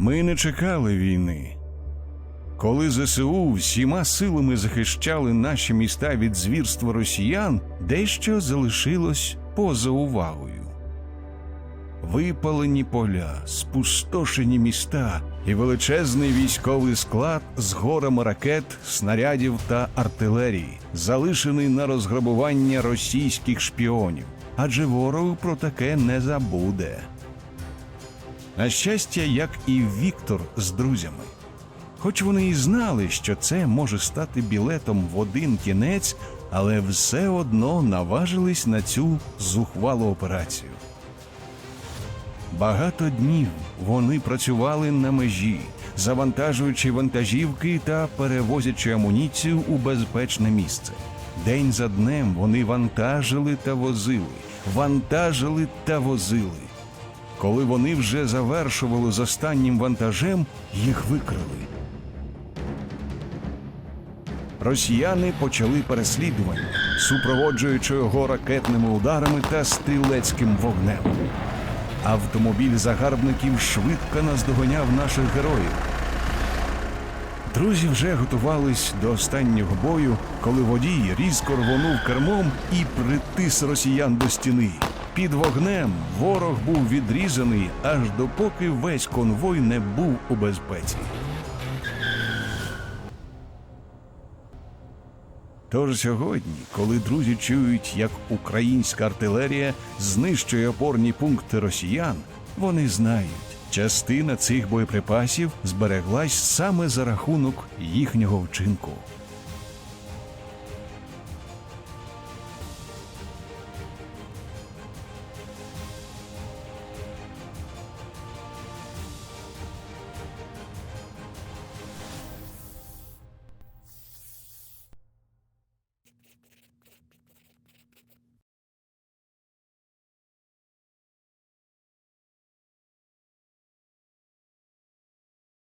Ми не чекали війни. Коли ЗСУ всіма силами захищали наші міста від звірства росіян, дещо залишилось поза увагою. Випалені поля, спустошені міста і величезний військовий склад з горами ракет, снарядів та артилерії, залишений на розграбування російських шпіонів. Адже ворог про таке не забуде. На щастя, як і Віктор з друзями. Хоч вони і знали, що це може стати білетом в один кінець, але все одно наважились на цю зухвалу операцію. Багато днів вони працювали на межі, завантажуючи вантажівки та перевозячи амуніцію у безпечне місце. День за днем вони вантажили та возили, вантажили та возили. Коли вони вже завершували з останнім вантажем, їх викрили. Росіяни почали переслідування, супроводжуючи його ракетними ударами та стрілецьким вогнем. Автомобіль загарбників швидко наздоганяв наших героїв. Друзі вже готувались до останнього бою, коли водій різко рвонув кермом і притис росіян до стіни. Під вогнем ворог був відрізаний, аж допоки весь конвой не був у безпеці. Тож сьогодні, коли друзі чують, як українська артилерія знищує опорні пункти росіян, вони знають, частина цих боєприпасів збереглась саме за рахунок їхнього вчинку.